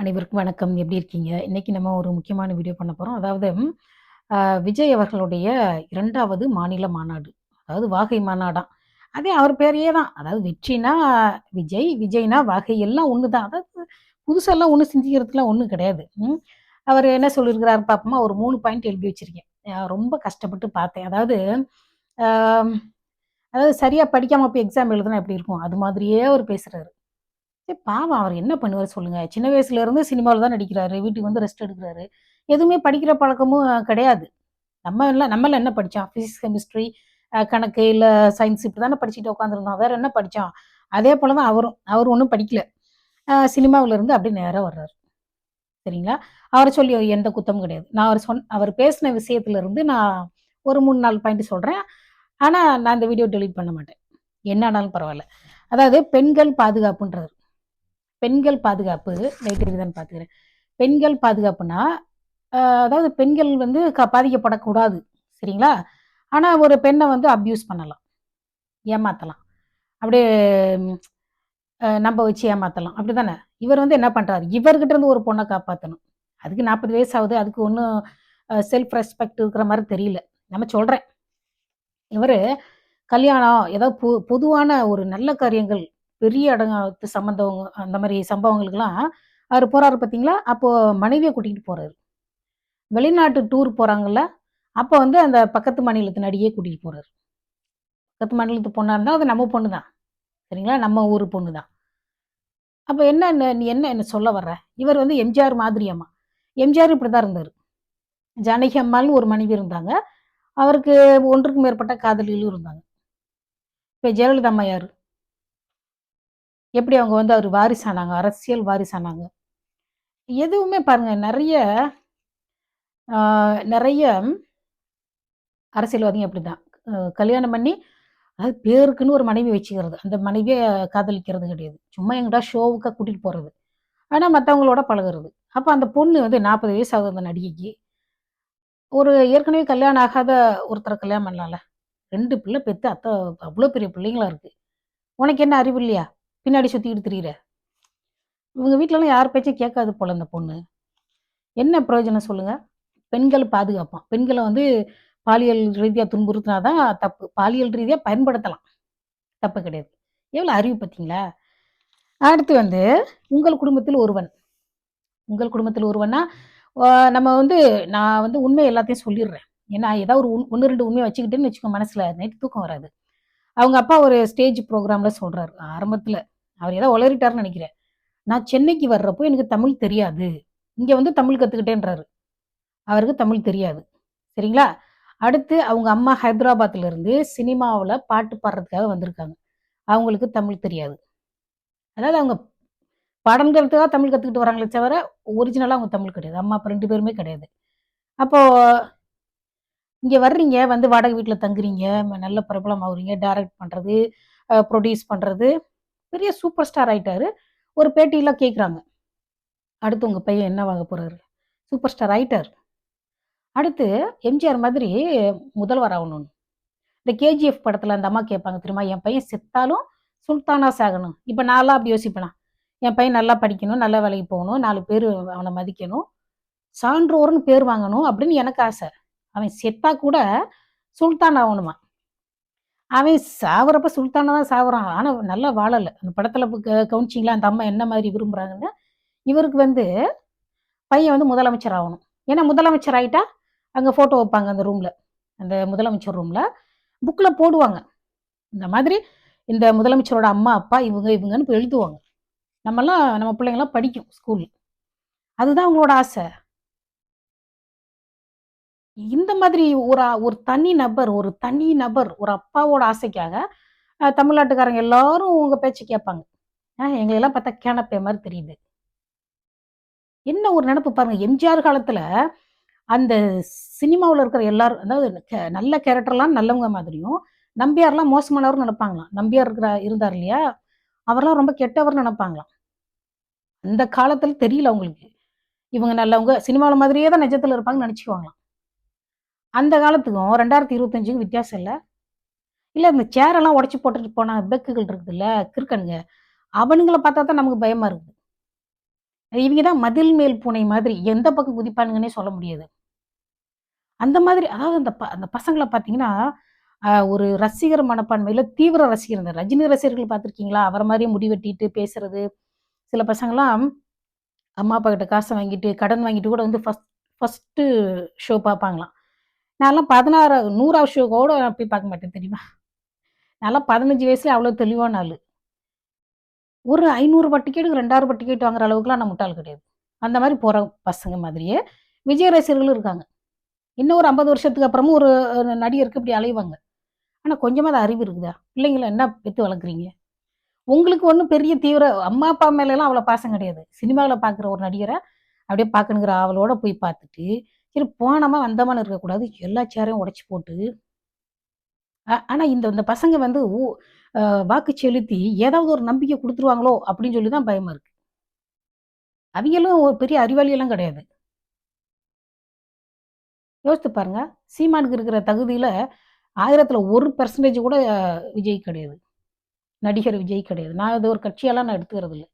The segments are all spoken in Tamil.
அனைவருக்கும் வணக்கம். எப்படி இருக்கீங்க? இன்னைக்கு நம்ம ஒரு முக்கியமான வீடியோ பண்ண போறோம். அதாவது விஜய் அவர்களுடைய இரண்டாவது மாநில மாநாடு. அதாவது வாகை மாநாடாம். அதே அவர் பேரையே தான். அதாவது வெற்றினா விஜய், விஜய்னா வாகை எல்லாம் ஒன்று தான். அதாவது புதுசெல்லாம் ஒன்று சிந்திக்கிறதுலாம் ஒன்றும் கிடையாது. அவர் என்ன சொல்லியிருக்கிறாரு பார்ப்போமா ஒரு மூணு பாயிண்ட் எழுதி வச்சிருக்கேன். ரொம்ப கஷ்டப்பட்டு பார்த்தேன். அதாவது அதாவது சரியாக படிக்காமல் போய் எக்ஸாம் எழுதுனா எப்படி இருக்கும்? அது மாதிரியே அவர் பேசுகிறாரு சரி பாவம் அவர் என்ன பண்ணுவார் சொல்லுங்கள் சின்ன வயசுல இருந்து தான் நடிக்கிறாரு. வீட்டுக்கு வந்து ரெஸ்ட் எடுக்கிறாரு எதுவுமே படிக்கிற பழக்கமும் கிடையாது. நம்ம எல்லாம் நம்மளாம் என்ன படித்தோம் ஃபிசிக்ஸ் கெமிஸ்ட்ரி, கணக்கு, இல்லை சயின்ஸ் இப்படி தானே படிச்சுட்டு உட்காந்துருந்தோம். வேற என்ன படித்தோம் அதே போல தான் அவரும். அவர் ஒன்றும் படிக்கல. சினிமாவிலேருந்து இருந்து அப்படியே நேராக வர்றாரு. சரிங்களா? அவரை சொல்லி எந்த குத்தமும் கிடையாது. நான் அவர் சொன் அவர் பேசின விஷயத்துலேருந்து நான் ஒரு 3, 4 பாயிண்ட் சொல்கிறேன் ஆனால் நான் இந்த வீடியோ டெலீட் பண்ண மாட்டேன். என்ன ஆனாலும் பரவாயில்ல அதாவது பெண்கள் பாதுகாப்புன்றது பெண்கள் பாதுகாப்பு ரைட் தான் பார்த்துக்கிறேன். பெண்கள் பாதுகாப்புன்னா, அதாவது பெண்கள் வந்து க பாதிக்கப்படக்கூடாது. சரிங்களா? ஆனால் ஒரு பெண்ணை வந்து அப்யூஸ் பண்ணலாம். ஏமாத்தலாம். அப்படியே நம்ம வச்சு வச்சு ஏமாத்தலாம். அப்படிதானே? இவர் வந்து என்ன பண்ணுறாரு இவர்கிட்ட இருந்து ஒரு பொண்ணை காப்பாற்றணும் அதுக்கு 40 வயசு ஆகுது. அதுக்கு ஒன்றும் செல்ஃப் ரெஸ்பெக்ட் இருக்கிற மாதிரி தெரியல. நம்ம சொல்கிறேன் இவர் கல்யாணம் ஏதாவது பொ பொதுவான ஒரு நல்ல காரியங்கள், பெரிய அடங்கத்து சம்மந்தவங்க அந்த மாதிரி சம்பவங்களுக்கெல்லாம் அவர் போகிறாரு பார்த்தீங்களா? அப்போது மனைவியை கூட்டிகிட்டு போகிறாரு வெளிநாட்டு டூர் போகிறாங்கள அப்போ வந்து அந்த பக்கத்து மாநிலத்து நடிகைய கூட்டிகிட்டு போறாரு. பக்கத்து மாநிலத்து பொண்ணாக இருந்தால் அது நம்ம பொண்ணு தான். சரிங்களா? நம்ம ஊர் பொண்ணு தான். அப்போ என்ன நீ என்ன என்ன சொல்ல வர்ற? இவர் வந்து எம்ஜிஆர் மாதிரியாம்மா. எம்ஜிஆர் இப்படிதான் இருந்தார் ஜானகி அம்மாள்னு ஒரு மனைவி இருந்தாங்க. அவருக்கு ஒன்றுக்கு மேற்பட்ட காதலிகளும் இருந்தாங்க. இப்போ ஜெயலலிதா அம்மா எப்படி அவங்க வந்து அவர் வாரிசானாங்க? அரசியல் வாரிசானாங்க. எதுவுமே பாருங்க நிறைய நிறைய அரசியல்வாதிங்க அப்படிதான். கல்யாணம் பண்ணி அதாவது பேருக்குன்னு ஒரு மனைவி வச்சுக்கிறது. அந்த மனைவியை காதலிக்கிறது கிடையாது. சும்மா எங்கிட்ட ஷோவுக்காக கூட்டிட்டு போறது. ஆனால் மற்றவங்களோட பழகுறது. அப்போ அந்த பொண்ணு வந்து 40 வயசு ஆகுது அந்த நடிகைக்கு. ஒரு ஏற்கனவே கல்யாணம் ஆகாத ஒருத்தரை கல்யாணம் பண்ணலாம்ல. ரெண்டு பிள்ளை பெற்று அத்தை அவ்வளோ பெரிய பிள்ளைங்களா இருக்கு. உனக்கு என்ன அறிவு இல்லையா? பின்னாடி சுற்றிக்கிட்டு திரியிற. இவங்க வீட்டிலலாம் யார் பேச்சையும் கேட்காது போல் அந்த பொண்ணு. என்ன பிரயோஜனம் சொல்லுங்கள் பெண்கள் பாதுகாப்பான் பெண்களை வந்து பாலியல் ரீதியாக துன்புறுத்தினா தான் தப்பு. பாலியல் ரீதியாக பயன்படுத்தலாம். தப்பு கிடையாது. எவ்வளோ அறிவு பார்த்தீங்களா? அடுத்து வந்து உங்கள் குடும்பத்தில் ஒருவன். உங்கள் குடும்பத்தில் ஒருவன்னா, நம்ம வந்து நான் வந்து உண்மை எல்லாத்தையும் சொல்லிடுறேன் ஏன்னா ஏதாவது ஒரு ஒன்று ரெண்டு உண்மையை வச்சுக்கிட்டேன்னு வச்சுக்கோ மனசில் நைட்டு தூக்கம் வராது. அவங்க அப்பா ஒரு ஸ்டேஜ் ப்ரோக்ராமில் சொல்கிறாரு ஆரம்பத்தில் அவர் ஏதோ உளறிட்டார்னு நினைக்கிறேன் நான் சென்னைக்கு வர்றப்போ எனக்கு தமிழ் தெரியாது. இங்கே வந்து தமிழ் கற்றுக்கிட்டேன்றாரு அவருக்கு தமிழ் தெரியாது. சரிங்களா? அடுத்து அவங்க அம்மா ஹைதராபாத்ல இருந்து பாட்டு பாடுறதுக்காக வந்திருக்காங்க. அவங்களுக்கு தமிழ் தெரியாது. அதாவது அவங்க படங்கிறதுக்காக தமிழ் கற்றுக்கிட்டு வராங்களே தவிர, ஒரிஜினலாக அவங்க தமிழ் கிடையாது. அம்மா, அப்போ ரெண்டு பேருமே கிடையாது. அப்போது இங்கே வர்றீங்க, வந்து வாடகை வீட்டில் தங்குறீங்க, நல்ல பிரபலம் ஆகுறீங்க, டைரக்ட் பண்ணுறது ப்ரொடியூஸ் பண்ணுறது பெரிய சூப்பர் ஸ்டார் ஆயிட்டாரு. ஒரு பேட்டியெலாம் கேட்குறாங்க. அடுத்து உங்கள் பையன் என்ன வாங்க போகிறாரு சூப்பர் ஸ்டார் ஆகிட்டார் அடுத்து எம்ஜிஆர் மாதிரி முதல்வர் ஆவணும்னு. இந்த கேஜிஎஃப் படத்தில் அந்த அம்மா கேட்பாங்க திரும்ப என் பையன் செத்தாலும் சுல்தானா சாகணும். இப்போ நான்லாம் அப்படி யோசிப்பேனா? என் பையன் நல்லா படிக்கணும், நல்ல வேலைக்கு போகணும், நாலு பேர் அவனை மதிக்கணும், சான்றோர்னு பேர் வாங்கணும் அப்படின்னு எனக்கு ஆசை. அவன் செத்தா கூட சுல்தான் ஆகணுமா அவன் சாகுறப்ப சுல்தானா தான் சாகுறான் ஆனால் நல்லா வாழல. அந்த படத்தில் க அந்த அம்மா என்ன மாதிரி விரும்புறாங்கன்னு? இவருக்கு வந்து பையன் வந்து முதலமைச்சர் ஆகணும் ஏன்னா முதலமைச்சர் ஆகிட்டா அங்கே ஃபோட்டோ வைப்பாங்க அந்த ரூமில் அந்த முதலமைச்சர் ரூமில் புக்கில் போடுவாங்க. இந்த மாதிரி இந்த முதலமைச்சரோட அம்மா, அப்பா இவங்க இவங்கன்னு போய் எழுதுவாங்க. நம்மலாம் நம்ம பிள்ளைங்களாம் படிக்கும் ஸ்கூல். அதுதான் அவங்களோட ஆசை. இந்த மாதிரி ஒரு ஒரு தனி நபர் ஒரு தனி நபர் ஒரு அப்பாவோட ஆசைக்காக, தமிழ்நாட்டுக்காரங்க எல்லாரும் உங்க பேச்சு கேட்பாங்க. அ எங்களையெல்லாம் பார்த்தா கேனப்பே மாதிரி தெரியுது. என்ன ஒரு நினப்பு பாருங்க. எம்ஜிஆர் காலத்துல அந்த சினிமாவில் இருக்கிற எல்லாரும் அதாவது கே நல்ல கேரக்டர்லாம் நல்லவங்க மாதிரியும், நம்பியார்லாம் மோசமானவர்னு நினைப்பாங்களாம் நம்பியார் இருக்கிற இருந்தார் இல்லையா? அவர்லாம் ரொம்ப கெட்டவர்னு நினைப்பாங்களாம் அந்த காலத்துல தெரியல அவங்களுக்கு. இவங்க நல்லவங்க சினிமாவில் மாதிரியே தான் நிஜத்தில் இருப்பாங்கன்னு நினச்சிக்குவாங்களாம் அந்த காலத்துக்கும் 2025க்கும் வித்தியாசம் இல்லை இல்லை இந்த சேரெல்லாம் உடச்சி போட்டுட்டு போன பெக்குகள் இருக்குதுல்ல, கிறுக்கனுங்க. அவனுங்களை பார்த்தா தான் நமக்கு பயமாக இருக்குது. இவங்க தான் மதில் மேல் பூனை மாதிரி எந்த பக்கம் குதிப்பானுங்கன்னே சொல்ல முடியாது. அந்த மாதிரி அதாவது அந்த ப அந்த பசங்களை பார்த்தீங்கன்னா, ஒரு ரசிகர் மனப்பான்மையில் தீவிர ரசிகர். இந்த ரஜினி ரசிகர்கள் பார்த்துருக்கீங்களா? அவரை மாதிரியே முடி வெட்டிட்டு பேசுறது. சில பசங்களாம் அம்மா, அப்பா கிட்ட காசை வாங்கிட்டு, கடன் வாங்கிட்டு கூட வந்து ஃபஸ்ட் ஃபர்ஸ்ட்டு ஷோ பார்ப்பாங்களாம். நான்லாம் 16 100வது ஷோ கூட போய் பார்க்க மாட்டேன் தெரியுமா? நான்லாம் 15 வயசுல அவ்வளோ தெளிவான நாள் ஒரு ஐநூறு 500 ரெண்டாயிரம் ரூ. 2000 டிக்கெட் வாங்குற அளவுக்குலாம் நான் முட்டாள் கிடையாது. அந்த மாதிரி போகிற பசங்க மாதிரியே விஜய் ரசிகர்களும் இருக்காங்க. இன்னும் ஒரு 50 வருஷத்துக்கு அப்புறமும் ஒரு நடிகருக்கு இப்படி அலைவாங்க. கொஞ்சமாக தான் அறிவு இருக்குதா? பிள்ளைங்கள என்ன பெற்று வளர்க்குறீங்க? உங்களுக்கு ஒன்றும் பெரிய தீவிர அம்மா, அப்பா மேலெல்லாம் அவ்வளோ பாசம் கிடையாது. சினிமாவில் பார்க்குற ஒரு நடிகரை அப்படியே பார்க்கணுங்கிற ஆவலோட போய் பார்த்துட்டு, சரி போனோமா, வந்தோமான்னு இருக்கக்கூடாது. எல்லா சேரையும் உடச்சி போட்டு ஆனால் இந்த இந்த பசங்க வந்து ஊ வாக்கு செலுத்தி ஏதாவது ஒரு நம்பிக்கை கொடுத்துருவாங்களோ அப்படின்னு சொல்லி தான் பயமா இருக்கு. அவிங்களும் ஒரு பெரிய அறிவாளியெல்லாம் கிடையாது. யோசித்து பாருங்க. சீமானுக்கு இருக்கிற தகுதியில் ஆயிரத்தில் ஒரு பர்சன்டேஜ் கூட விஜய் கிடையாது. நடிகர் விஜய் கிடையாது. நான் அது ஒரு கட்சியெல்லாம் நான் எடுத்துக்கிறது இல்லை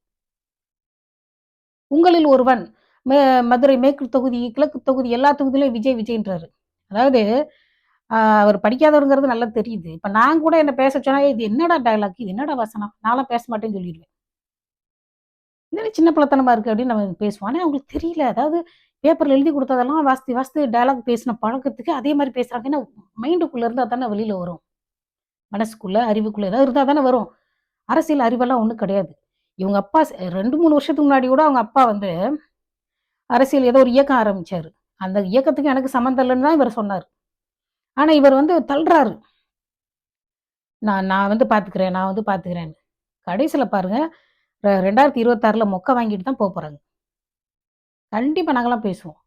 உங்களில் ஒருவன் மே மதுரை மேற்கு தொகுதி, கிழக்கு தொகுதி எல்லா தொகுதியிலும் விஜய் விஜய்ன்றாரு. அதாவது அவர் படிக்காதவருங்கிறது நல்லா தெரியுது. இப்ப நான் கூட என்ன பேச சொன்னா, "இது என்னடா டயலாக்? இது என்னடா வசனம்?" நான்லாம் பேச மாட்டேன்னு சொல்லிடுவேன் "என்னடா சின்ன பிள்ளைத்தனமா இருக்கு" அப்படின்னு நம்ம பேசுவோம். ஆனா அவங்களுக்கு தெரியல. அதாவது பேப்பர்ல எழுதி கொடுத்ததெல்லாம் வாஸ்தி வாசித்து டயலாக் பேசின பழக்கத்துக்கு அதே மாதிரி பேசுறாங்க. ஏன்னா மைண்டுக்குள்ள இருந்தா தானே வெளியில வரும். மனசுக்குள்ள, அறிவுக்குள்ள ஏதாவது இருந்தா தானே வரும். அரசியல் அறிவெல்லாம் ஒண்ணும் கிடையாது. இவங்க அப்பா ரெண்டு மூணு வருஷத்துக்கு முன்னாடி கூட அவங்க அப்பா வந்து அரசியல் ஏதோ ஒரு இயக்கம் ஆரம்பிச்சார் அந்த இயக்கத்துக்கு எனக்கு சம்மந்தம் இல்லைன்னு தான் இவர் சொன்னார் ஆனால் இவர் வந்து தள்ளுறாரு நான் நான் வந்து பார்த்துக்கிறேன், நான் வந்து பார்த்துக்கிறேன்னு. கடைசியில் பாருங்க, ரெண்டாயிரத்தி இருபத்தாறில் மொக்க வாங்கிட்டு தான் போகிறாங்க கண்டிப்பாக நாங்களாம் பேசுவோம்.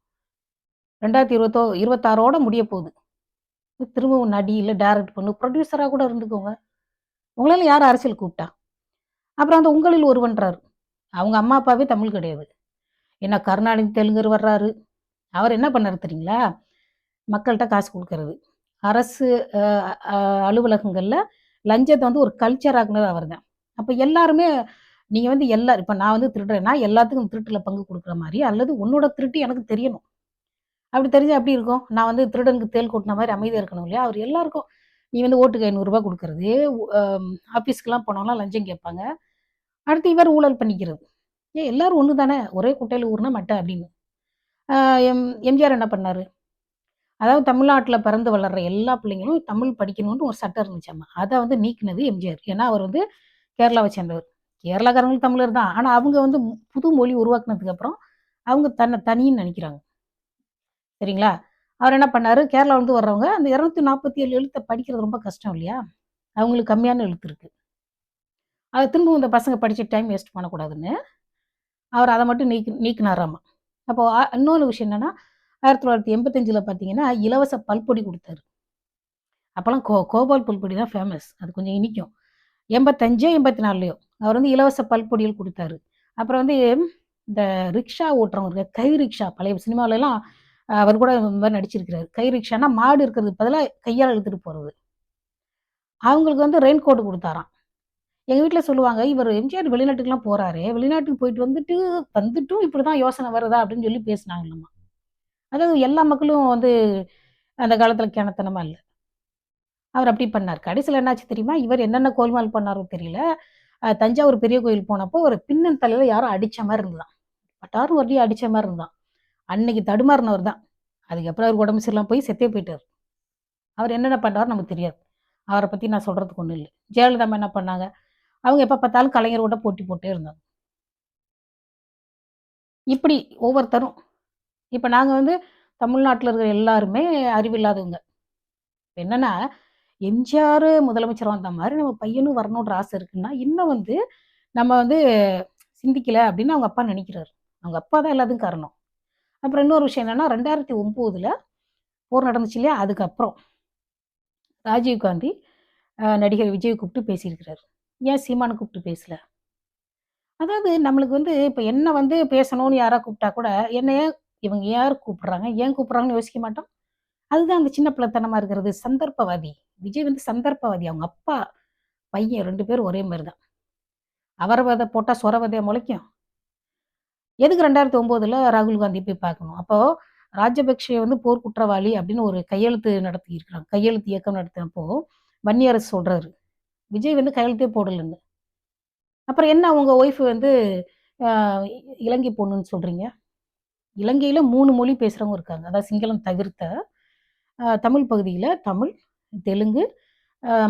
2020 26ஓட முடிய போகுது. திரும்பவும் நடி, இல்லை டைரக்ட் பண்ணு, ப்ரொடியூசராக கூட இருந்துக்கோங்க. உங்களால் யார் அரசியல் கூப்பிட்டா? அப்புறம் அந்த உங்களில் ஒருவன்றார் அவங்க அம்மா, அப்பாவே தமிழ் கிடையாது. என்ன கருணாநிதி தெலுங்கர் வர்றாரு. அவர் என்ன பண்ணாரு தெரியுங்களா? மக்கள்கிட்ட காசு கொடுக்கறது அரசு அலுவலகங்களில் லஞ்சத்தை வந்து ஒரு கல்ச்சர் ஆக்குனது அவர் தான். அப்போ எல்லாருமே நீங்கள் வந்து எல்லா இப்போ நான் வந்து திருடுறேன்னா, எல்லாத்துக்கும் திருட்டில் பங்கு கொடுக்குற மாதிரி அல்லது உன்னோட திருட்டு எனக்கு தெரியணும். அப்படி தெரிஞ்சு அப்படி இருக்கும்? நான் வந்து திருடனுக்கு தேள் கொட்டின மாதிரி அமைதியாக இருக்கணும் இல்லையா? அவர் எல்லாருக்கும் நீ வந்து ஓட்டுக்கு ரூ. 500 குடுக்கறது, அ ஆஃபீஸ்க்குலாம் லஞ்சம் கேட்பாங்க. அடுத்து இவர் ஊழல் பண்ணிக்கிறது. ஏன் எல்லாரும் ஒன்று தானே! ஒரே குட்டையில் ஊறுனா மட்டை அப்படின்னு. எம் எம்ஜிஆர் என்ன பண்ணார் அதாவது தமிழ்நாட்டில் பிறந்து வளர்ற எல்லா பிள்ளைங்களும் தமிழ் படிக்கணும்னு ஒரு சட்டம் இருந்துச்சாம்மா அதை வந்து நீக்கினது எம்ஜிஆர். ஏன்னா அவர் வந்து கேரளாவை சேர்ந்தவர். கேரளாக்காரங்களும் தமிழர் தான். ஆனால் அவங்க வந்து புது மொழி உருவாக்குனதுக்கப்புறம் அவங்க தன்னை தனின்னு நினைக்கிறாங்க சரிங்களா? அவர் என்ன பண்ணார் கேரளாலருந்து வர்றவங்க அந்த இரநூத்தி நாற்பத்தி ஏழு எழுத்தை படிக்கிறது ரொம்ப கஷ்டம் இல்லையா? அவங்களுக்கு கம்மியான எழுத்து இருக்குது அதை திரும்பவும் இந்த பசங்க படித்த டைம் வேஸ்ட் பண்ணக்கூடாதுன்னு, அவர் அதை மட்டும் நீக்கி நீக்கினாராமா அப்போ இன்னொரு விஷயம் என்னன்னா, 1985ல பார்த்தீங்கன்னா, இலவச பல்பொடி கொடுத்தாரு அப்போல்லாம் கோ கோபால் பல்பொடி தான் ஃபேமஸ். அது கொஞ்சம் இனிக்கும். 85 84லயோ அவர் வந்து இலவச பல்பொடிகள் கொடுத்தாரு அப்புறம் வந்து இந்த ரிக்ஷா ஓட்டுறவங்க கை ரிக்ஷா பழைய சினிமாவிலலாம் அவர் கூட இந்த மாதிரி நடிச்சிருக்கிறாரு. கை ரிக்ஷான்னா மாடு இருக்கிறதுக்கு பதிலாக கையால் இழுத்துட்டு போகிறது அவங்களுக்கு வந்து ரெயின் கோட் கொடுத்தாராம் எங்கள் வீட்டில் சொல்லுவாங்க, இவர் எம்ஜிஆர் வெளிநாட்டுக்குலாம் போகிறாரு வெளிநாட்டுக்கு போயிட்டு வந்துட்டு வந்துட்டும் இப்படிதான் யோசனை வருதா?" அப்படின்னு சொல்லி பேசுனாங்களாமா. அதாவது எல்லா மக்களும் வந்து அந்த காலத்தில் கிணத்தனமாக இல்லை அவர் அப்படி பண்ணார் கடைசியில் என்னாச்சு தெரியுமா? இவர் என்னென்ன கோல்மால் பண்ணாரோ தெரியல. தஞ்சாவூர் பெரிய கோயில் போனப்போ ஒரு பின்னன் தலையில் யாரும் அடித்த மாதிரி இருந்தான் பட்டாரும் ஒரு அடித்த மாதிரி இருந்தான். அன்னைக்கு தடுமாறினவர் தான். அதுக்கப்புறம் அவருக்கு உடம்பு சரியில்லாம போய் செத்தே போயிட்டார் அவர் என்னென்ன பண்ணாருன்னு நமக்கு தெரியாது. அவரை பற்றி நான் சொல்கிறதுக்கு ஒன்றும் இல்லை ஜெயலலிதா என்ன பண்ணாங்க? அவங்க எப்போ பார்த்தாலும் கலைஞரோட போட்டி போட்டே இருந்தாங்க. இப்படி ஒவ்வொருத்தரும். இப்போ நாங்கள் வந்து தமிழ்நாட்டில் இருக்கிற எல்லாருமே அறிவில்லாதவங்க. என்னன்னா, எம்ஜிஆர் முதலமைச்சர் வந்த மாதிரி நம்ம பையனும் வரணுன்ற ஆசை இருக்குன்னா, இன்னும் வந்து நம்ம வந்து சிந்திக்கல அப்படின்னு அவங்க அப்பா நினைக்கிறாரு அவங்க அப்பா தான் எல்லாத்துக்கும் காரணம். அப்புறம் இன்னொரு விஷயம் என்னன்னா, 2009ல போர் நடந்துச்சு இல்லையா? அதுக்கப்புறம் ராஜீவ் காந்தி நடிகர் விஜய் கூப்பிட்டு பேசியிருக்கிறாரு. ஏன் சீமானு கூப்பிட்டு பேசல? அதாவது நம்மளுக்கு வந்து இப்போ என்ன வந்து பேசணும்னு யாரா கூப்பிட்டா கூட, என்ன ஏன் இவங்க யார் கூப்பிடுறாங்க? ஏன் கூப்பிட்றாங்கன்னு யோசிக்க மாட்டோம். அதுதான் அந்த சின்ன பிள்ளைத்தனமாக இருக்கிறது. சந்தர்ப்பவாதி. விஜய் வந்து சந்தர்ப்பவாதி. அவங்க அப்பா, பையன் ரெண்டு பேரும் ஒரே மாதிரி தான். அவர விதை போட்டால் சொர விதையா முளைக்கும். எதுக்கு 2009ல ராகுல் காந்தி போய் பார்க்கணும்? அப்போது ராஜபக்ஷே வந்து போர் குற்றவாளி அப்படின்னு ஒரு கையெழுத்து நடத்தியிருக்கிறான் கையெழுத்து இயக்கம் நடத்தினப்போ, வன்னியரசு சொல்கிறாரு விஜய் வந்து கையெழுத்தே போடலன்னு. அப்புறம் என்ன உங்கள் ஒய்ஃப் வந்து இலங்கை பொண்ணுன்னு சொல்கிறீங்க இலங்கையில் மூணு மொழி பேசுகிறவங்க இருக்காங்க. அதாவது சிங்களம் தவிர்த்த, தமிழ் பகுதியில் தமிழ், தெலுங்கு,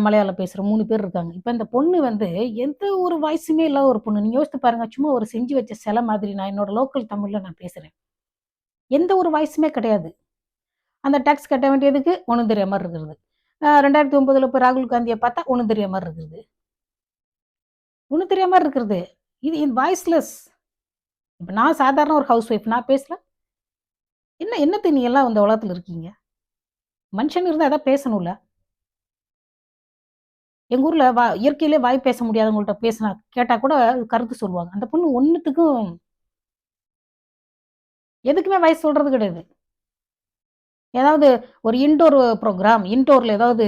மலையாளம் பேசுகிற மூணு பேர் இருக்காங்க. இப்போ இந்த பொண்ணு வந்து எந்த ஒரு வாய்ஸுமே இல்லாத ஒரு பொண்ணு. நீங்கள் யோசித்து பாருங்கள் சும்மா ஒரு செஞ்சு வச்ச சிலை மாதிரி நான் என்னோட லோக்கல் தமிழில் நான் பேசுகிறேன் எந்த ஒரு வாய்ஸுமே கிடையாது. அந்த டேக்ஸ் கட்ட வேண்டியதுக்கு ஒன்று தெரியாத இருக்கிறது. ரெண்டாயிரத்தி ஒன்பதுல இப்போ ராகுல் காந்தியை பார்த்தா ஒன்றும் தெரியாத மாதிரி இருக்குது. ஒன்றும் தெரியாத மாதிரி இருக்கிறது. இது இது வாய்ஸ்லெஸ். இப்போ நான் சாதாரண ஒரு ஹவுஸ் ஒய்ஃப் நான் பேசல. என்ன என்னத்தை நீ எல்லாம் இந்த உலகத்தில் இருக்கீங்க? மனுஷன் இருந்தால் அதான் பேசணும்ல. எங்கள் ஊரில் வா இயற்கையிலே வாய் பேச முடியாதவங்கள்ட்ட பேசினா கேட்டால் கூட கருத்து சொல்லுவாங்க. அந்த பொண்ணு ஒன்றுத்துக்கும் எதுக்குமே வாய் சொல்றது கிடையாது. ஏதாவது ஒரு இன்டோர் ப்ரோக்ராம் இன்டோரில் ஏதாவது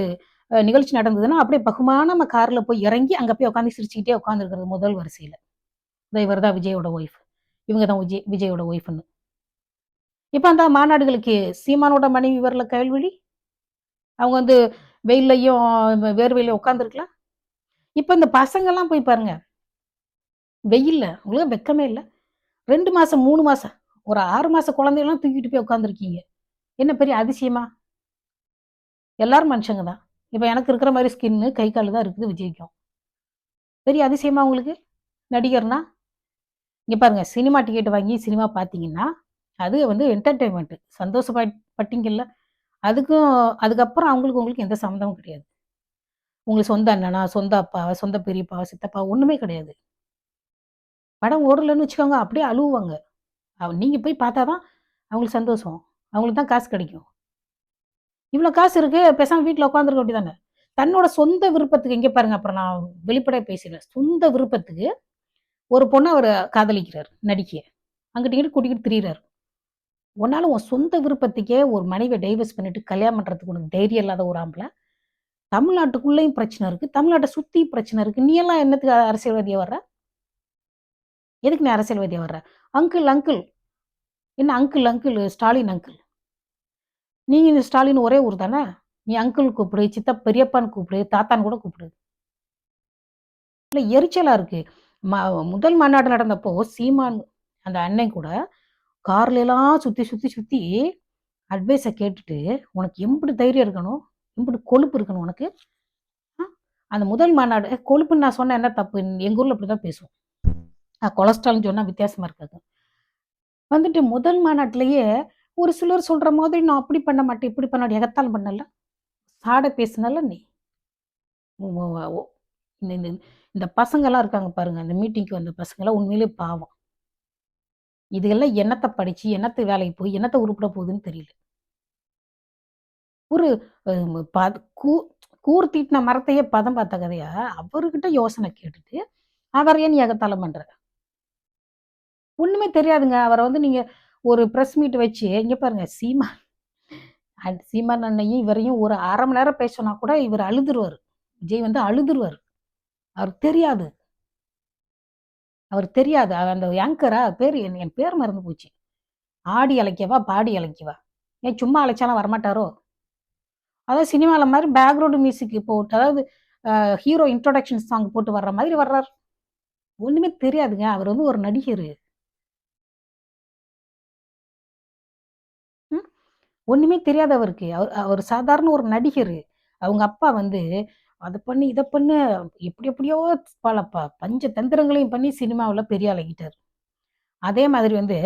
நிகழ்ச்சி நடந்ததுன்னா, அப்படியே பகுமான நம்ம காரில் போய் இறங்கி, அங்கே போய் உட்காந்து சிரிச்சுக்கிட்டே உட்காந்துருக்கிறது முதல் வரிசையில் டிரைவர் இவர் தான் விஜயோட ஒய்ஃப். இவங்க தான் விஜய் விஜயோட ஒய்ஃப்ன்னு. இப்போ அந்த மாநாடுகளுக்கு சீமானோட மனைவி விவரில் கைல்விழி? அவங்க வந்து வெயிலையும் வேர்வையிலையும் உட்காந்துருக்கலாம். இப்போ இந்த பசங்கலாம் போய் பாருங்க. வெயில்ல உங்களுக்கு வெக்கமே இல்லை ரெண்டு மாதம் மூணு மாதம் ஒரு ஆறு மாதம் குழந்தையெல்லாம் தூக்கிட்டு போய் உட்காந்துருக்கீங்க. என்ன பெரிய அதிசயமா? எல்லாரும் மனுஷங்க தான். இப்போ எனக்கு இருக்கிற மாதிரி ஸ்கின்னு, கை, கால் தான் இருக்குது விஜய்க்கும். பெரிய அதிசயமா உங்களுக்கு? நடிகர்னா? இங்கே பாருங்க சினிமா டிக்கெட் வாங்கி சினிமா பார்த்தீங்கன்னா, அது வந்து என்டர்டெயின்மெண்ட்டு சந்தோஷப்பா பட்டீங்கல்ல. அதுக்கும் அதுக்கப்புறம் அவங்களுக்கு உங்களுக்கு எந்த சம்மந்தமும் கிடையாது. உங்களுக்கு சொந்த அண்ணனா, சொந்த அப்பா சொந்த பெரியப்பா சித்தப்பா ஒன்றுமே கிடையாது. படம் ஓடலன்னு வச்சுக்கோங்க, அப்படியே அழுவுவாங்க. அவ போய் பார்த்தா தான் அவங்களுக்கு சந்தோஷம். அவங்களுக்கு தான் காசு கிடைக்கும். இவ்வளோ காசு இருக்குது பேசாமல் வீட்டில் உட்காந்துருக்க தானே தன்னோட சொந்த விருப்பத்துக்கு எங்கே பாருங்க, அப்புறம் நான் வெளிப்படையாக பேசிடுறேன். சொந்த விருப்பத்துக்கு ஒரு பொண்ணை அவர் காதலிக்கிறார் நடிக்க அங்கிட்ட இங்கிட்டு கூட்டிக்கிட்டு திரியிறாரு. உன்னால உன் சொந்த விருப்பத்துக்கே ஒரு மனைவியை டைவர்ஸ் பண்ணிட்டு கல்யாணம் பண்ணுறதுக்கு உனக்கு தைரியம் இல்லாத ஒரு ஆம்பளை தமிழ்நாட்டுக்குள்ளேயும் பிரச்சனை இருக்குது தமிழ்நாட்டை சுற்றி பிரச்சனை இருக்குது நீ எல்லாம் என்னத்துக்கு அரசியல்வாதியாக வர்ற? எதுக்கு நீ அரசியல்வாதியாக வர்ற? Uncle, uncle. என்ன அங்கிள், அங்கிள் ஸ்டாலின் அங்கிள். நீங்க இந்த ஸ்டாலின் ஒரே ஊர் தானே? நீ அங்கிள் கூப்பிடு, சித்தா பெரியப்பான்னு கூப்பிடு, தாத்தான்னு கூட கூப்பிடு. இல்லை எரிச்சலா இருக்கு. ம முதல் மாநாடு நடந்தப்போ சீமான் அந்த அண்ணன் கூட கார்லலாம் சுத்தி, சுத்தி, சுத்தி அட்வைஸை கேட்டுட்டு, உனக்கு எம்புட்டு தைரியம் இருக்கணும்? எம்புட்டு கொழுப்பு இருக்கணும் உனக்கு? அந்த முதல் மாநாடு கொழுப்புன்னு நான் சொன்னேன் என்ன தப்பு? எங்கள் ஊரில் இப்படி தான் பேசுவோம். கொலஸ்ட்ரால்னு சொன்னால் வித்தியாசமாக இருக்காது. வந்துட்டு முதல் மாநாட்டிலேயே ஒரு சிலர் சொல்கிற மாதிரி நான் அப்படி பண்ண மாட்டேன், இப்படி பண்ண மாட்டேன். பண்ணல. சாட பேசுனல்ல நீ. ஓ இந்த இந்த பசங்கள்லாம் பசங்கலாம் இருக்காங்க பாருங்க. அந்த மீட்டிங்க்கு வந்த பசங்களாம் உண்மையிலேயே பாவம். இதுகெல்லாம் என்னத்தை படித்து என்னத்தை வேலைக்கு போய், என்னத்தை உருப்பிட போகுதுன்னு தெரியல. ஒரு பத கூ கூர் மரத்தையே பதம் பார்த்த கதையா, அவர்கிட்ட யோசனை கேட்டுட்டு, அவர் ஏன் நீ பண்ணுற ஒன்றுமே தெரியாதுங்க. அவரை வந்து நீங்கள் ஒரு ப்ரெஸ் மீட் வச்சு இங்கே பாருங்க சீமா அண்ட் சீமான் அண்ணையும் இவரையும் ஒரு அரை மணி நேரம் பேசினா கூட இவர் அழுதுருவார் விஜய் வந்து அழுதுருவார் அவருக்கு தெரியாது. அவர் தெரியாது. அந்த ஏங்கரா பேர் என் என் பேர் மறந்து போச்சு. ஆடி அழைக்கவா, பாடி அழைக்கவா? ஏன் சும்மா அழைச்சாலாம் வரமாட்டாரோ? அதாவது சினிமாவில் மாதிரி பேக்ரவுண்டு மியூசிக் போட்டு அதாவது ஹீரோ இன்ட்ரொடக்ஷன் சாங் போட்டு வர்ற மாதிரி வர்றார் ஒன்றுமே தெரியாதுங்க. அவர் வந்து ஒரு நடிகர் ஒன்றுமே தெரியாதவருக்கு அவர் அவர் சாதாரண ஒரு நடிகர் அவங்க அப்பா வந்து அதை பண்ணு, இதை பண்ணு எப்படி எப்படியோ பல ப பஞ்ச தந்திரங்களையும் பண்ணி சினிமாவில் பெரிய ஆளாகிட்டார் அதே மாதிரி வந்து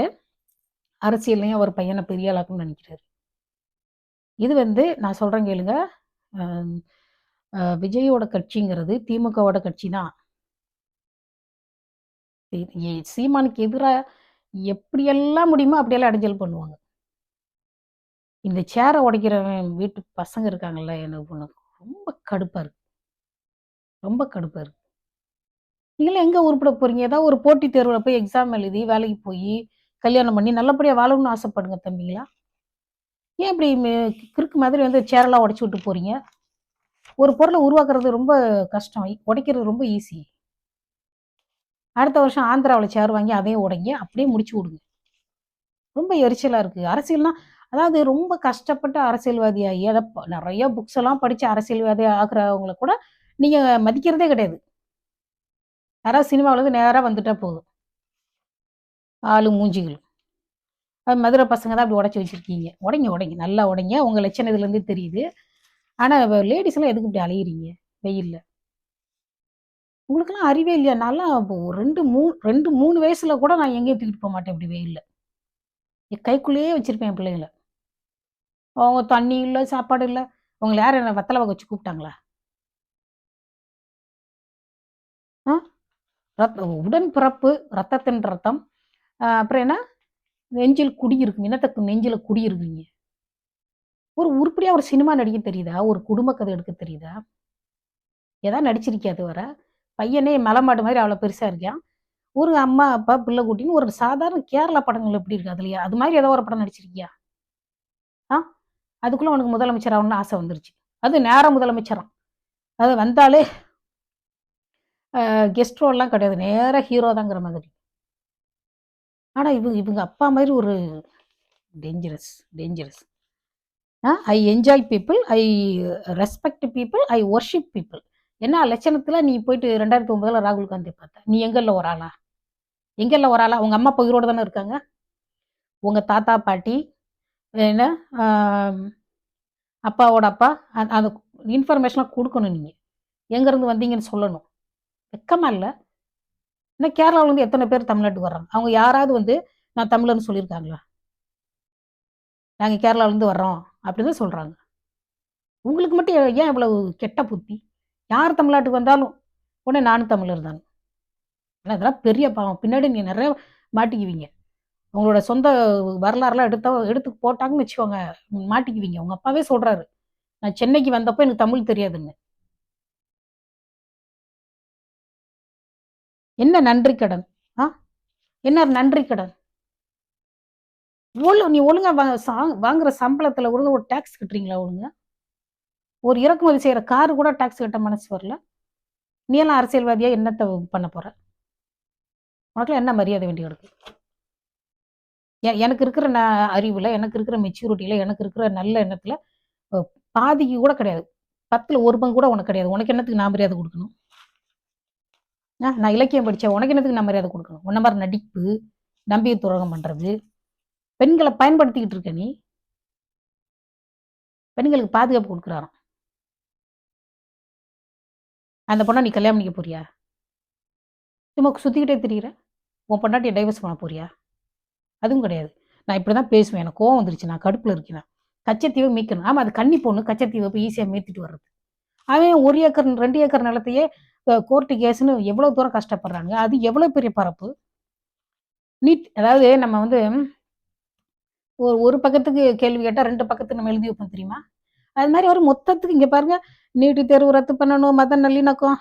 அரசியல்லையும் அவர் பையனை பெரிய ஆளாக்கணும்னு நெனைக்கிறாரு. இது வந்து நான் சொல்கிறேன் கேளுங்க. விஜயோட கட்சிங்கிறது திமுகவோட கட்சி தான். சீமானுக்கு எதிராக எப்படியெல்லாம் முடியுமோ அப்படியெல்லாம் அடைஞ்சல் பண்ணுவாங்க. இந்த சேரை உடைக்கிறவன் வீட்டு பசங்க இருக்காங்கல்ல, எனக்கு உனக்கு ரொம்ப கடுப்பா இருக்கு. ரொம்ப கடுப்பா இருக்கு. நீங்கலாம் எங்க உருப்பிட போறீங்க? ஏதாவது ஒரு போட்டித் தேர்வுல போய் எக்ஸாம் எழுதி, வேலைக்கு போய் கல்யாணம் பண்ணி நல்லபடியா வாழணும்னு ஆசைப்படுங்க தம்பிங்களா. ஏன் இப்படி கிறுக்கு மாதிரி வந்து சேரெல்லாம் உடச்சி விட்டு போறீங்க? ஒரு பொருளை உருவாக்குறது ரொம்ப கஷ்டம். உடைக்கிறது ரொம்ப ஈஸி. அடுத்த வருஷம் ஆந்திராவில் சேர் வாங்கி அதையும் உடைங்க அப்படியே முடிச்சு விடுங்க ரொம்ப எரிச்சலா இருக்கு அரசியல்னா அதாவது ரொம்ப கஷ்டப்பட்டு அரசியல்வாதியாகி அதை நிறைய புக்ஸ் எல்லாம் படித்து அரசியல்வாதி ஆகுறவங்கள கூட நீங்கள் மதிக்கிறதே கிடையாது. யாராவது சினிமாவுல இருந்து நேரா வந்துட்டா போதும். ஆளு மூஞ்சிகள் அது மதுரை பசங்க தான் அப்படி உடச்சி வச்சிருக்கீங்க. உடைங்க உடைங்க. நல்லா உடைங்க. உங்கள் லட்சணம் இதுலேருந்து தெரியுது. ஆனால் இப்போ எல்லாம் எதுக்கு இப்படி அலையிறீங்க? வெயிலில். உங்களுக்குலாம் அறிவே இல்லையா? நல்லா இப்போ ஒரு ரெண்டு மூணு ரெண்டு மூணு வயசுல கூட நான் எங்கேயும் தூக்கிட்டு போக மாட்டேன் இப்படி வெயிலில். என் கைக்குள்ளேயே வச்சுருப்பேன் என் பிள்ளைங்களை அவங்க தண்ணி இல்லை சாப்பாடு இல்லை உங்களை யார் என்ன வத்தலை வகை வச்சு கூப்பிட்டாங்களா? ஆ? ரத்த உடன் பிறப்பு ரத்தத்தின் ரத்தம். அப்புறம் என்ன? நெஞ்சில் குடி இனத்துக்கு நெஞ்சில் குடியிருக்குங்க ஒரு உருப்படியாக ஒரு சினிமா நடிக்க தெரியுதா? ஒரு குடும்ப கதை எடுக்க தெரியுதா? ஏதாவது நடிச்சிருக்கியா அது வர பையனே மலைமாடு மாதிரி அவ்வளோ பெருசாக இருக்கான் ஒரு அம்மா அப்பா பிள்ளை குட்டின்னு ஒரு சாதாரண கேரளா படங்கள் எப்படி இருக்கு? அதுலையா அது மாதிரி ஏதோ ஒரு படம் நடிச்சிருக்கியா? ஆ? அதுக்குள்ளே உனக்கு முதலமைச்சர் ஆகணும்னு ஆசை வந்துருச்சு. அது நேரம் முதலமைச்சரம் அது வந்தாலே கெஸ்ட் ரோல்லாம் கிடையாது. நேராக ஹீரோ தாங்கிற மாதிரி. ஆனால் இவங்க இவங்க அப்பா மாதிரி ஒரு dangerous dangerous I enjoy people I respect people I worship people என்ன லட்சணத்தில் நீ போயிட்டு ரெண்டாயிரத்தி ஒன்பதில் ராகுல் காந்தி பார்த்த? நீ எங்கெல்ல ஒரு ஆளா? எங்கல்ல ஒரு ஆளா? உங்கள் அம்மா பகிரோடு தானே இருக்காங்க? உங்கள் தாத்தா பாட்டி என்ன? அப்பாவோட அப்பா அந்த- அந்த இன்ஃபர்மேஷன்லாம் கொடுக்கணும் நீங்கள் எங்கேருந்து வந்தீங்கன்னு சொல்லணும். வெக்கமாக இல்லை. என்ன கேரளாவிலேருந்து எத்தனை பேர் தமிழ்நாட்டுக்கு வர்றாங்க? அவங்க யாராவது வந்து நான் தமிழர்னு சொல்லியிருக்காங்களா? நாங்கள் கேரளாவிலேருந்து வர்றோம் அப்படின்னு தான் சொல்கிறாங்க உங்களுக்கு மட்டும் ஏன் இவ்வளவு கெட்ட புத்தி? யார் தமிழ்நாட்டுக்கு வந்தாலும் உடனே நானும் தமிழர் தான். ஆனா இதெல்லாம் பெரிய பாவம். பின்னாடி நீங்கள் நிறைய மாட்டிக்குவீங்க. உங்களோட சொந்த வரலாறுலாம் எடுத்தா எடுத்து போட்டாங்கன்னு வச்சுக்கோங்க. மாட்டிக்குவீங்க. உங்கள் அப்பாவே சொல்கிறாரு நான் சென்னைக்கு வந்தப்போ எனக்கு தமிழ் தெரியாதுன்னு. என்ன நன்றி கடன்? ஆ? என்ன நன்றி கடன்? ஒழு நீ ஒழுங்கா வா- சா- வாங்குற சம்பளத்தில் ஒழுங்கா ஒரு டேக்ஸ் கட்டுறீங்களா ஒழுங்கா? ஒரு இறக்குமதி செய்கிற காரு கூட டேக்ஸ் கட்ட மனசு வரல. நீ எல்லாம் அரசியல்வாதியாக என்னத்தை பண்ண போகிற உனக்குலாம் என்ன மரியாதை வேண்டி கிடக்கு எனக்கு இருக்கிற ந அறிவில் எனக்கு இருக்கிற மெச்சூரிட்டியில் எனக்கு இருக்கிற நல்ல எண்ணத்தில் பாதிக்கு கூட கிடையாது. பத்தில் ஒரு பங்கு கூட உனக்கு கிடையாது. உனக்கு என்னத்துக்கு நான் மரியாதை கொடுக்கணும்? ஆ, நான் இலக்கியம் படித்தேன் உனக்கு என்னத்துக்கு நான் மரியாதை கொடுக்கணும்? உன்ன மாதிரி நடிப்பு நம்பிக்கை துரோகம் பண்ணுறது பெண்களை பயன்படுத்திக்கிட்டு இருக்க நீ பெண்களுக்கு பாதுகாப்பு கொடுக்குறாராம். அந்த பொண்ணை நீ கல்யாணம் பண்ணிக்க போறியா? சும்மா சுத்திக்கிட்டே தெரியுற? உன் பொண்டாட்டியை டைவர்ஸ் பண்ண போறியா? அதுவும் கிடையாது. நான் இப்படி தான் பேசுவேன். எனக்கு கோவம் வந்துருச்சு. நான் கடுப்பில் இருக்கேன் கச்சத்தீவை மீட்கணும். ஆமாம் அது கன்னி பொண்ணு. கச்சத்தீவை போய் ஈஸியாக மீத்துட்டு வர்றது. அவன் ஒரு ஏக்கர் ரெண்டு ஏக்கர் நிலத்தையே கோர்ட்டு கேஸ்னு எவ்வளோ தூரம் கஷ்டப்படுறாங்க அது எவ்வளோ பெரிய பரப்பு? நீட் அதாவது நம்ம வந்து ஒரு ஒரு பக்கத்துக்கு கேள்வி கேட்டால் ரெண்டு பக்கத்துக்கு நம்ம எழுதி வைப்போம் தெரியுமா? அது மாதிரி ஒரு மொத்தத்துக்கு இங்கே பாருங்க. நீட்டு தேர்வு ரத்து பண்ணணும். மத நல்லிணக்கம்.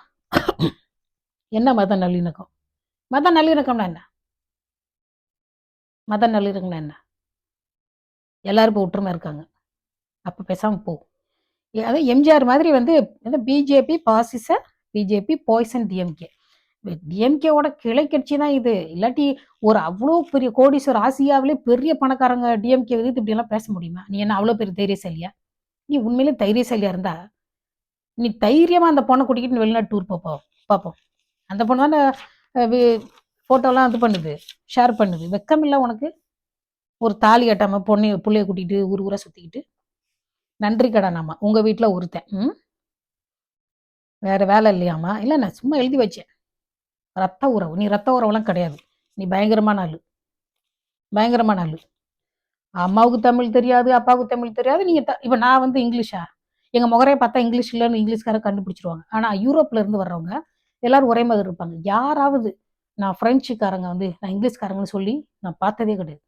என்ன மத நல்லிணக்கம்? மத நல்லிணக்கம்னா என்ன? மத நல்லிணக்கம்னா என்ன? எல்லாரும் இப்போ ஒற்றுமை இருக்காங்க. அப்போ பேசாமல் போ. அதான் எம்ஜிஆர் மாதிரி வந்து பிஜேபி பாசிச பிஜேபி பாய்சன் டிஎம்கே டிஎம்கேவோட கிளை கட்சி தான் இது. இல்லாட்டி ஒரு அவ்வளோ பெரிய கோடீஸ்வர் ஆசியாவிலே பெரிய பணக்காரங்க டிஎம்கே எதிர்த்து இப்படியெல்லாம் பேச முடியுமா? நீ என்ன அவ்வளோ பெரிய தைரியசாலியா? நீ உண்மையிலே தைரியசாலியா இருந்தா நீ தைரியமா அந்த பொண்ணை கூட்டிக்கிட்டு நீ வெளிநாட்டு டூர் போப்போம். பார்ப்போம் அந்த பொண்ணு தான் ஃபோட்டோலாம் இது பண்ணுது ஷேர் பண்ணுது. வெக்கம் இல்லை உனக்கு? ஒரு தாலி கட்டாமல் பொண்ணை பிள்ளைய கூட்டிகிட்டு ஊர் ஊரா சுற்றிக்கிட்டு நன்றி கடனாமா உங்கள் வீட்டில் ஒருத்தன். ம்? வேறு வேலை இல்லையாமா? இல்லை நான் சும்மா எழுதி வச்சேன். ரத்த உறவு. நீ ரத்த உறவுலாம் கிடையாது. நீ பயங்கரமான ஆள் பயங்கரமான ஆள் அம்மாவுக்கு தமிழ் தெரியாது அப்பாவுக்கு தமிழ் தெரியாது. நீங்கள் த- இப்போ நான் வந்து இங்கிலீஷா? எங்கள் முகரையை பார்த்தா இங்கிலீஷ் இல்லைன்னு இங்கிலீஷ்காரன் கண்டுபிடிச்சிருவாங்க. ஆனால் யூரோப்ல இருந்து வர்றவங்க எல்லாரும் ஒரே மாதிரி இருப்பாங்க. யாராவது நான் ஃப்ரெஞ்சுக்காரங்க வந்து நான் இங்கிலீஷ்காரங்கன்னு சொல்லி நான் பார்த்ததே கிடையாது.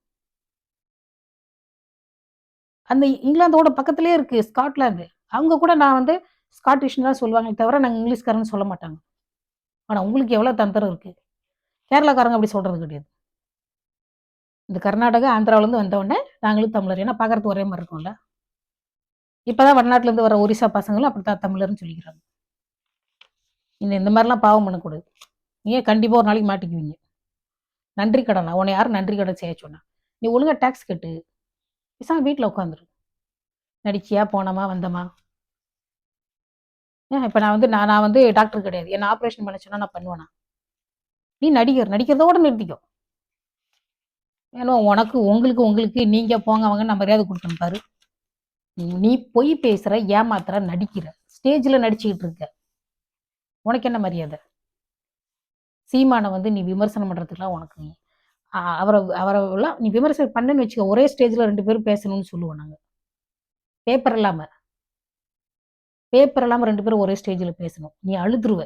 அந்த இங்கிலாந்தோட பக்கத்துலேயே இருக்கு ஸ்காட்லாந்து அவங்க கூட நான் வந்து ஸ்காட்டிஷ்னு தான் சொல்லுவாங்களே தவிர நாங்கள் இங்கிலீஷ்காரன்னு சொல்ல மாட்டாங்க. ஆனால் உங்களுக்கு எவ்வளோ தந்திரம் இருக்குது கேரளாக்காரங்க அப்படி சொல்கிறது கிடையாது. இந்த கர்நாடகா ஆந்திராவிலேருந்து இருந்து நாங்களும் தமிழர். ஏன்னா பார்க்கறதுக்கு ஒரே மாதிரி இருக்கும்ல. இப்போ தான் வடநாட்டிலேருந்து வர ஒரிசா பசங்களும் அப்படி தான் தமிழர்னு சொல்லிக்கிறாங்க. இந்த இந்த மாதிரிலாம் பாவம் பண்ணக்கூடாது. நீங்கள் கண்டிப்பாக ஒரு நாளைக்கு மாட்டிக்குவீங்க. நன்றி கடனா உன்னை யாரும் நன்றி கடன் செய்ய சொன்னா. நீ ஒழுங்காக டேக்ஸ் கட்டு. பேசாம வீட்டில் உட்காந்துரு நடிச்சியா போனோமா வந்தோமா? ஏன் இப்போ நான் வந்து நான் நான் வந்து டாக்டர் கிடையாது. என்ன ஆப்ரேஷன் பண்ண சொன்னால் நான் பண்ணுவேனா? நீ நடிகர் நடிக்கிறதோட நிறுத்திக்கோ. ஏன்னா உனக்கு உங்களுக்கு உங்களுக்கு நீங்கள் போங்க அவங்க நான் மரியாதை கொடுக்கணும் பாரு. நீ பொய் பேசுகிற ஏமாத்துற நடிக்கிற ஸ்டேஜில் நடிச்சுக்கிட்டு இருக்க. உனக்கு என்ன மரியாதை? சீமானை வந்து நீ விமர்சனம் பண்ணுறதுக்குலாம் உனக்கு நீ அவரை அவரை எல்லாம் நீ விமர்சனம் பண்ணுன்னு வச்சுக்க ஒரே ஸ்டேஜில் ரெண்டு பேரும் பேசணும்னு சொல்லுவோம் நாங்கள் பேப்பர் இல்லாமல் பேப்பர் இல்லாமல் ரெண்டு பேரும் ஒரே ஸ்டேஜில் பேசணும். நீ அழுதுருவ.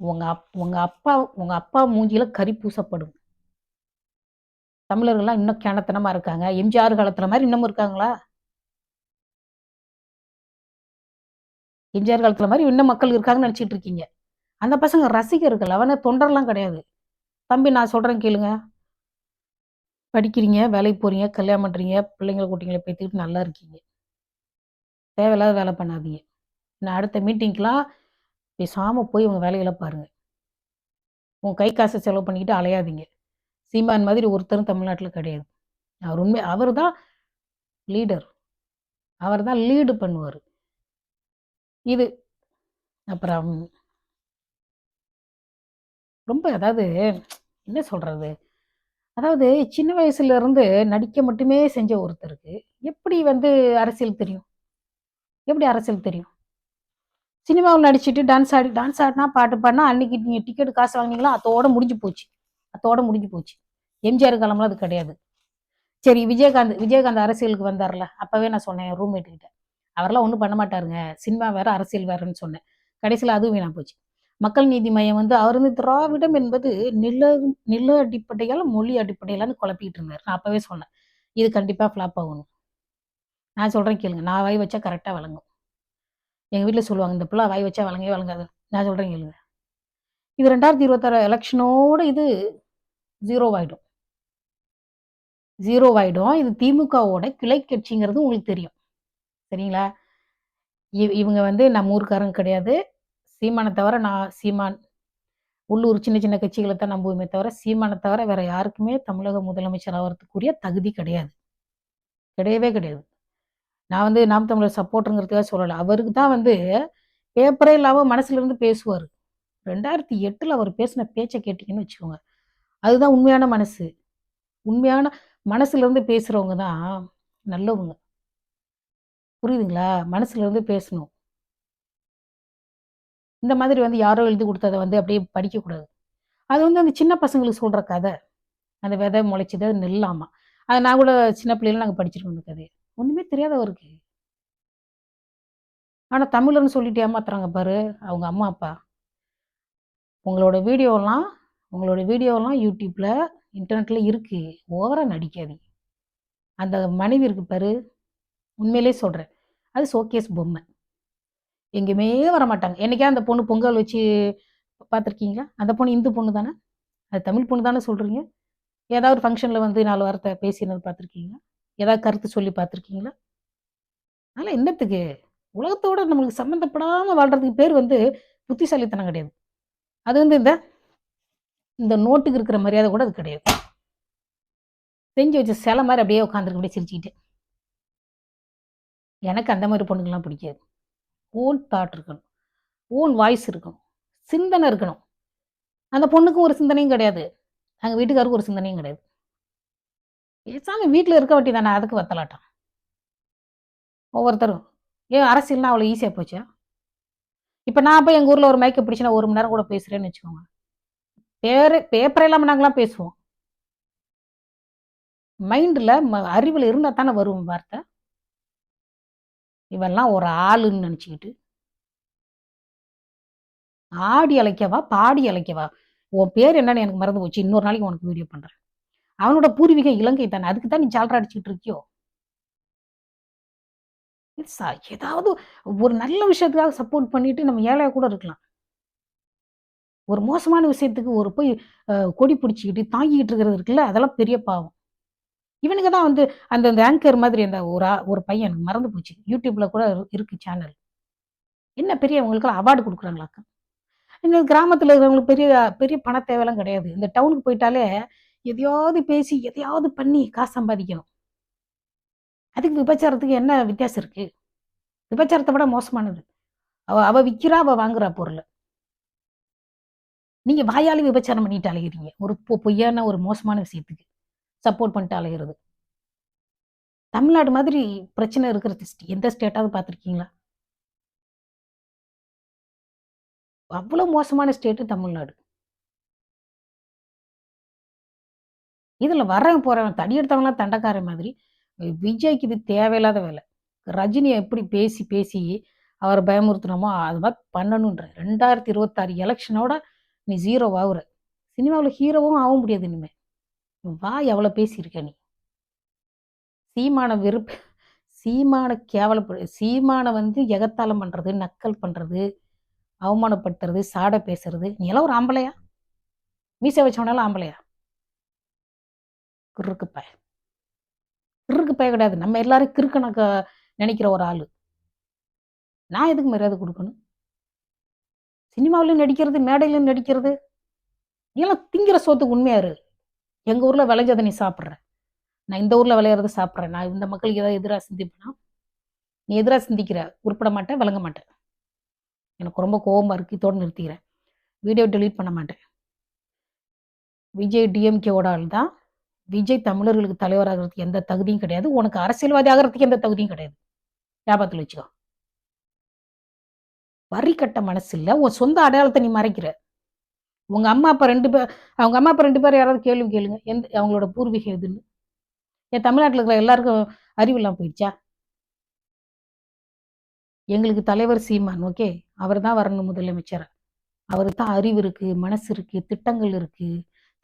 உங்க அப் உங்க அப்பா உங்க அப்பா மூஞ்சியில் கறி பூசப்படும். தமிழர்கள்லாம் இன்னும் கிணத்தனமா இருக்காங்க. எம்ஜிஆர் காலத்துல மாதிரி இன்னமும் இருக்காங்களா? எம்ஜிஆர் காலத்துல மாதிரி இன்னும் மக்கள் இருக்காங்கன்னு நினச்சிட்டு இருக்கீங்க. அந்த பசங்க ரசிகர்கள் அவனை தொண்டர்லாம் கிடையாது. தம்பி நான் சொல்கிறேன் கேளுங்க. படிக்கிறீங்க வேலைக்கு போறீங்க கல்யாணம் பண்ணுறீங்க பிள்ளைங்களை குட்டிங்களை பேத்துக்கிட்டு நல்லா இருக்கீங்க. தேவையில்லாத வேலை பண்ணாதீங்க. நான் அடுத்த மீட்டிங்க்கெலாம் பேசாமல் போய் உங்கள் வேலைகளை பாருங்கள் உன் கை காசை செலவு பண்ணிக்கிட்டு அலையாதீங்க. சீமான் மாதிரி ஒருத்தரும் தமிழ்நாட்டில் கிடையாது. அவர் உண்மை அவர் தான் லீடர் அவர் தான் லீடு பண்ணுவார். இது. அப்புறம் ரொம்ப அதாவது என்ன சொல்றது? அதாவது சின்ன வயசுல இருந்து நடிக்க மட்டுமே செஞ்ச ஒருத்தருக்கு எப்படி வந்து அரசியல் தெரியும்? எப்படி அரசியல் தெரியும்? சினிமாவில் நடிச்சுட்டு டான்ஸ் ஆடி டான்ஸ் ஆடினா பாட்டு பாடினா அன்னைக்கு நீங்கள் டிக்கெட் காசு வாங்கினீங்களா? அதோட முடிஞ்சு போச்சு. அதோட முடிஞ்சு போச்சு. எம்ஜிஆர் காலம்லாம் அது கிடையாது. சரி விஜயகாந்த் விஜயகாந்த் அரசியலுக்கு வந்தார்ல. அப்போவே நான் சொன்னேன் ரூம்மேட்டுக்கிட்ட அவரெல்லாம் ஒன்றும் பண்ண மாட்டாருங்க. சினிமா வேற அரசியல் வேறுன்னு சொன்னேன். கடைசியில் அதுவும் வீணா போச்சு. மக்கள் நீதி மையம் வந்து அவர் வந்து திராவிடம் என்பது நில நில அடிப்படையால் மொழி அடிப்படையிலான்னு குழப்பிக்கிட்டு இருந்தார். நான் அப்போவே சொன்னேன். இது கண்டிப்பாக ஃப்ளாப் ஆகணும். நான் சொல்கிறேன் கேளுங்க. நான் வாய் வச்சா கரெக்டாக வழங்கும். எங்கள் வீட்டில் சொல்லுவாங்க இந்த பிள்ளை வாய் வச்சா வழங்கவே வழங்காது. நான் சொல்கிறேன் கேளுங்க. இது ரெண்டாயிரத்தி இருபத்தாறு எலெக்ஷனோட இது ஜீரோவாயிடும் ஜீரோவாயிடும் இது திமுகவோட கிளை கட்சிங்கிறது உங்களுக்கு தெரியும். சரிங்களா? இவ் இவங்க வந்து நம்ம ஊருக்காரங்க கிடையாது. சீமானை தவிர நான் சீமான். உள்ளூர் சின்ன சின்ன கட்சிகளை தான் நம்புவோமே தவிர சீமானை தவிர வேற யாருக்குமே தமிழக முதலமைச்சர் ஆகிறதுக்குரிய தகுதி கிடையாது. கிடையவே கிடையாது. நான் வந்து நாம் தமிழர் சப்போர்ட்டுங்கிறதுக்காக சொல்லலை. அவருக்கு தான் வந்து பேப்பரே இல்லாமல் மனசுல இருந்து பேசுவார். ரெண்டாயிரத்தி எட்டில் அவர் பேசின பேச்சை கேட்டிங்கன்னு வச்சுக்கோங்க. அதுதான் உண்மையான மனசு. உண்மையான மனசுல இருந்து பேசுறவங்க தான் நல்லவங்க. புரியுதுங்களா? மனசுல இருந்து பேசணும். இந்த மாதிரி வந்து யாரோ எழுதி கொடுத்ததை வந்து அப்படியே படிக்கக்கூடாது. அது வந்து அந்த சின்ன பசங்களுக்கு சொல்கிற கதை. அந்த விதை முளைச்சது அது நெல்லாமா அது நான் கூட சின்ன பிள்ளைல நாங்கள் படிச்சிருக்கோம் அந்த கதையை. ஒன்றுமே தெரியாதவருக்கு ஆனால் தமிழர்னு சொல்லிட்டு ஏமாத்துறாங்க பாரு அவங்க அம்மா அப்பா. உங்களோட வீடியோலாம் உங்களோட வீடியோலாம் யூடியூப்பில் இன்டர்நெட்டில் இருக்குது ஓவராக நடிக்காது அந்த மனைவி இருக்கு பாரு உண்மையிலே சொல்கிறேன் அது ஷோகேஸ் பொம்மை. எங்கேயுமே வர மாட்டாங்க என்னைக்கா அந்த பொண்ணு பொங்கல் வச்சு பார்த்துருக்கீங்களா? அந்த பொண்ணு இந்து பொண்ணு தானே? அது தமிழ் பொண்ணு தானே சொல்கிறீங்க ஏதாவது ஒரு ஃபங்க்ஷனில் வந்து நாலு வாரத்தை பேசினது பார்த்துருக்கீங்களா? ஏதாவது கருத்து சொல்லி பார்த்துருக்கீங்களா? அதனால் என்னத்துக்கு? உலகத்தோட நம்மளுக்கு சம்மந்தப்படாமல் வாழ்கிறதுக்கு பேர் வந்து புத்திசாலித்தனம் கிடையாது. அது வந்து இந்த இந்த நோட்டுக்கு இருக்கிற மரியாதை கூட அது கிடையாது. செஞ்சு வச்ச சிலை மாதிரி அப்படியே உட்காந்துருக்க அப்படியே சிரிச்சுக்கிட்டு எனக்கு அந்த மாதிரி பொண்ணுங்கள்லாம் பிடிக்காது. ஓன் தாட் இருக்கணும். ஓன் வாய்ஸ் இருக்கணும். சிந்தனை இருக்கணும். அந்த பொண்ணுக்கும் ஒரு சிந்தனையும் கிடையாது. அங்கே வீட்டுக்காருக்கும் ஒரு சிந்தனையும் கிடையாது. பேசாமல் வீட்டில் இருக்க வட்டி தானே அதுக்கு வத்தலாட்டம் ஒவ்வொருத்தரும். ஏன் அரசியல்னா அவ்வளோ ஈஸியாக போச்சா? இப்போ நான் போய் எங்கள் ஊரில் ஒரு மைக்கை பிடிச்சினா ஒரு மணி நேரம் கூட பேசுகிறேன்னு வச்சுக்கோங்க. பேர் பேப்பர் இல்லாமல் நாங்களாம் பேசுவோம். மைண்டில் அறிவில் இருந்தால் தானே வரும் வார்த்தை. இவெல்லாம் ஒரு ஆளுன்னு நினச்சிக்கிட்டு. ஆடி அழைக்கவா பாடி அழைக்கவா உன் பேர் என்னன்னு எனக்கு மறந்து போச்சு. இன்னொரு நாளைக்கு உனக்கு வீடியோ பண்றேன். அவனோட பூர்வீகம் இலங்கை தானே? அதுக்கு தான் நீ ஜால்ரா அடிச்சுட்டு இருக்கியோ? ஏதாவது ஒரு நல்ல விஷயத்துக்காக சப்போர்ட் பண்ணிட்டு நம்ம ஏழையா கூட இருக்கலாம். ஒரு மோசமான விஷயத்துக்கு ஒரு போய் கொடி பிடிச்சிக்கிட்டு தாங்கிக்கிட்டு இருக்கிறது இருக்குல்ல? அதெல்லாம் பெரிய பாவம். இவனுக்கு தான் வந்து அந்த அந்த ஆங்கர் மாதிரி அந்த ஒரு ஒரு பையன் எனக்கு மறந்து போச்சு. யூடியூப்ல கூட இருக்கு சேனல் என்ன பெரிய அவார்டு கொடுக்குறாங்களாக்கா? இந்த கிராமத்தில் இருக்கிறவங்களுக்கு பெரிய பெரிய பண தேவையெல்லாம் கிடையாது. இந்த டவுனுக்கு போயிட்டாலே எதையாவது பேசி எதையாவது பண்ணி காசு சம்பாதிக்கணும். அதுக்கு விபச்சாரத்துக்கு என்ன வித்தியாசம் இருக்கு? விபச்சாரத்தை விட மோசமானது. அவ அவ விற்கிறா அவ வாங்குறா பொருளை. நீங்க வாயாலே விபச்சாரம் பண்ணிட்டு அலைகிறீங்க ஒரு பொய்யான ஒரு மோசமான விஷயத்துக்கு. சப்போர்ட் பண்ணிட்டு அலைகிறது தமிழ்நாடு மாதிரி பிரச்சனை இருக்கிற எந்த ஸ்டேட்டாவது பார்த்துருக்கீங்களா? அவ்வளோ மோசமான ஸ்டேட்டு தமிழ்நாடு. இதில் வரவன் போகிறவன் தடி எடுத்தவங்களாம் தண்டக்கார மாதிரி விஜய்க்கு இது தேவையில்லாத வேலை. ரஜினியை எப்படி பேசி பேசி அவரை பயமுறுத்தினோமோ அது மாதிரி பண்ணணுன்ற. ரெண்டாயிரத்தி இருபத்தாறு எலெக்ஷனோட நீ ஜீரோ ஆகுற. சினிமாவில் ஹீரோவும் ஆக முடியாது இனிமே. வா எவ்வளோ பேசியிருக்க நீ. சீமான வெறுப்பு சீமான கேவலப்படு சீமானை வந்து எகத்தாளம் பண்ணுறது நக்கல் பண்ணுறது அவமானப்படுத்துறது சாட பேசுறது. நீ எல்லாம் ஒரு ஆம்பளையா? மீசை வச்சவனாலும் ஆம்பளையா? கிறுக்கு பய. கிறுக்கு பய கிடையாது. நம்ம எல்லாரும் கிறுக்கணக்க நினைக்கிற ஒரு ஆள். நான் எதுக்கு மரியாதை கொடுக்கணும்? சினிமாவிலையும் நடிக்கிறது மேடையிலும் நடிக்கிறது. நீ எல்லாம் திங்கிற சோத்துக்கு உண்மையாரு எங்கள் ஊரில் விளைஞ்சதை நீ சாப்பிட்ற. நான் இந்த ஊரில் விளையிறத சாப்பிட்றேன். நான் இந்த மக்களுக்கு ஏதாவது எதிராக சிந்திப்பேனா? நீ எதிராக சிந்திக்கிற. உருப்பட மாட்டேன் விளங்க மாட்டேன். எனக்கு ரொம்ப கோபமாக இருக்கு. இதோடு நிறுத்திக்கிறேன். வீடியோ டெலீட் பண்ண மாட்டேன். விஜய் டிஎம்கேவோட ஆள் தான். விஜய் தமிழர்களுக்கு தலைவராகிறதுக்கு எந்த தகுதியும் கிடையாது. உனக்கு அரசியல்வாதி ஆகிறதுக்கு எந்த தகுதியும் கிடையாது. ஞாபகத்தில் வச்சுக்கோ. வரி கட்ட மனசு இல்லை உன் சொந்த அடையாளத்தை நீ மறைக்கிற. உங்க அம்மா அப்பா ரெண்டு பேர் அவங்க அம்மா அப்பா ரெண்டு பேர் யாராவது கேள்வி கேளுங்க. எந்த அவங்களோட பூர்வீகம் எதுன்னு. என் தமிழ்நாட்டில் இருக்கிற எல்லாருக்கும் அறிவு இல்லாமல் போயிடுச்சா? எங்களுக்கு தலைவர் சீமான் ஓகே? அவர் தான் வரணும் முதலமைச்சர். அவர் தான் அறிவு இருக்கு மனசு இருக்கு திட்டங்கள் இருக்கு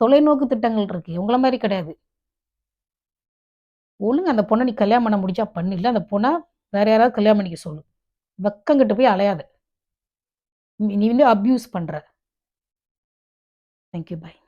தொலைநோக்கு திட்டங்கள் இருக்கு. உங்களை மாதிரி கிடையாது. ஒழுங்கு அந்த பொண்ணை நீ கல்யாணம் பண்ண முடிச்சா பண்ணிடல அந்த பொண்ணை வேற யாராவது கல்யாணம் பண்ணிக்க சொல்லு. வெக்கங்கிட்ட போய் அலையாத. நீ வந்து அப்யூஸ் பண்ணுற Thank you. Bye.